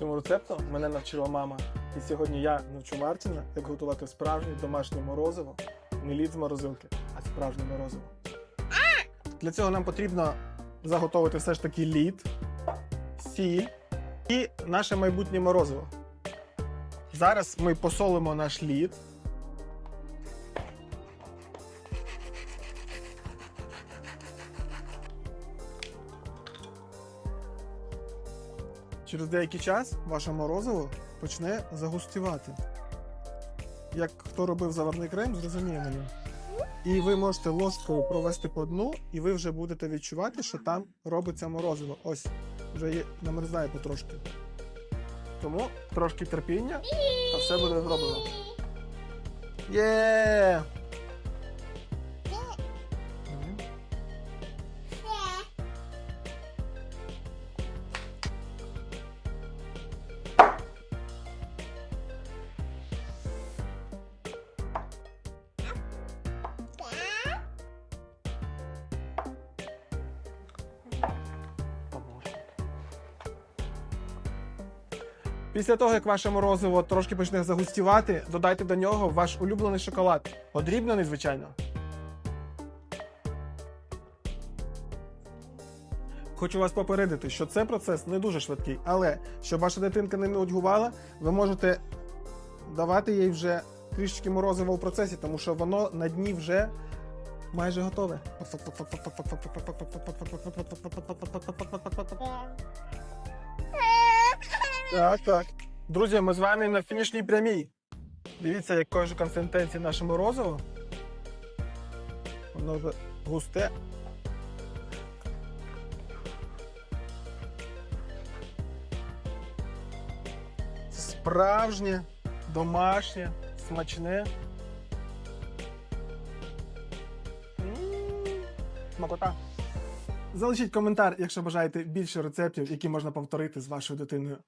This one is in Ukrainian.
рецепту мене навчила мама. І сьогодні я навчу Мартіна, як готувати справжнє домашнє морозиво. Не лід з морозилки, а справжнє морозиво. Для цього нам потрібно заготовити все ж таки лід, сіль і наше майбутнє морозиво. Зараз ми посолимо наш лід. Через деякий час ваше морозиво почне загустівати. Як хто робив заварний крем, зрозуміє мене. І ви можете ложкою провести по дну, і ви вже будете відчувати, що там робиться морозиво. Ось, вже намерзає потрошки. Тому трошки терпіння, та все буде зроблено. Є! Після того, як ваше морозиво трошки почне загустівати, додайте до нього ваш улюблений шоколад. Подрібнений, звичайно. Хочу вас попередити, що цей процес не дуже швидкий, але щоб ваша дитинка не нудьгувала, ви можете давати їй вже трішечки морозива у процесі, тому що воно на дні вже майже готове. Так, так. Друзі, ми з вами на фінішній прямій. Дивіться, якої ж консистенції наше морозиво. Воно вже густе. Справжнє, домашнє, смачне. Смакота. Залишіть коментар, якщо бажаєте більше рецептів, які можна повторити з вашою дитиною.